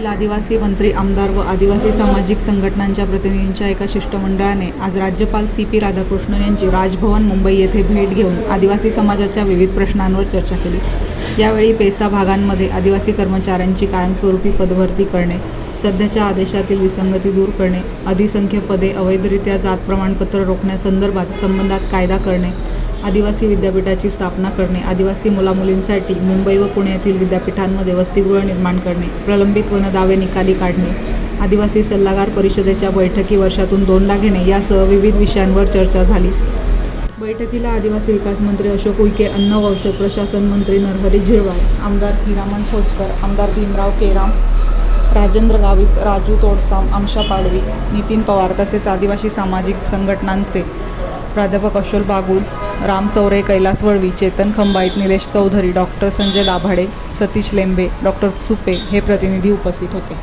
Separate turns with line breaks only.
राज्यातील आदिवासी मंत्री आमदार व आदिवासी सामाजिक संघटनांच्या प्रतिनिधींच्या एका शिष्टमंडळाने आज राज्यपाल सी पी राधाकृष्णन यांची राजभवन मुंबई येथे भेट घेऊन आदिवासी समाजाच्या विविध प्रश्नांवर चर्चा केली. यावेळी पेसा भागांमध्ये आदिवासी कर्मचाऱ्यांची कायमस्वरूपी पदभरती करणे सध्याच्या आदेशातील विसंगती दूर करणे अधिसंख्य पदे अवैधरित्या जात प्रमाणपत्र रोखण्यासंदर्भात संबंधात कायदा करणे आदिवासी विद्यापीठाची स्थापना करणे आदिवासी मुलामुलींसाठी मुंबई व पुण्यातील विद्यापीठांमध्ये वसतिगृह निर्माण करणे प्रलंबित वनदावे निकाली काढणे आदिवासी सल्लागार परिषदेच्या बैठकी वर्षातून दोनदा घेणे यासह विविध विषयांवर चर्चा झाली. बैठकीला आदिवासी विकास मंत्री अशोक उईके अन्न व औषध प्रशासन मंत्री नरहरी झिरवाळ आमदार हिरामण ठोसकर आमदार भीमराव केराम राजेंद्र गावित राजू तोडसाम आमशा पाडवी नितीन पवार तसेच आदिवासी सामाजिक संघटनांचे प्राध्यापक अशोल बागुल राम चौरे कैलास वळवी चेतन खंबाईत निलेश चौधरी डॉक्टर संजय दाभाडे सतीश लेंबे डॉक्टर सुपे हे प्रतिनिधी उपस्थित होते.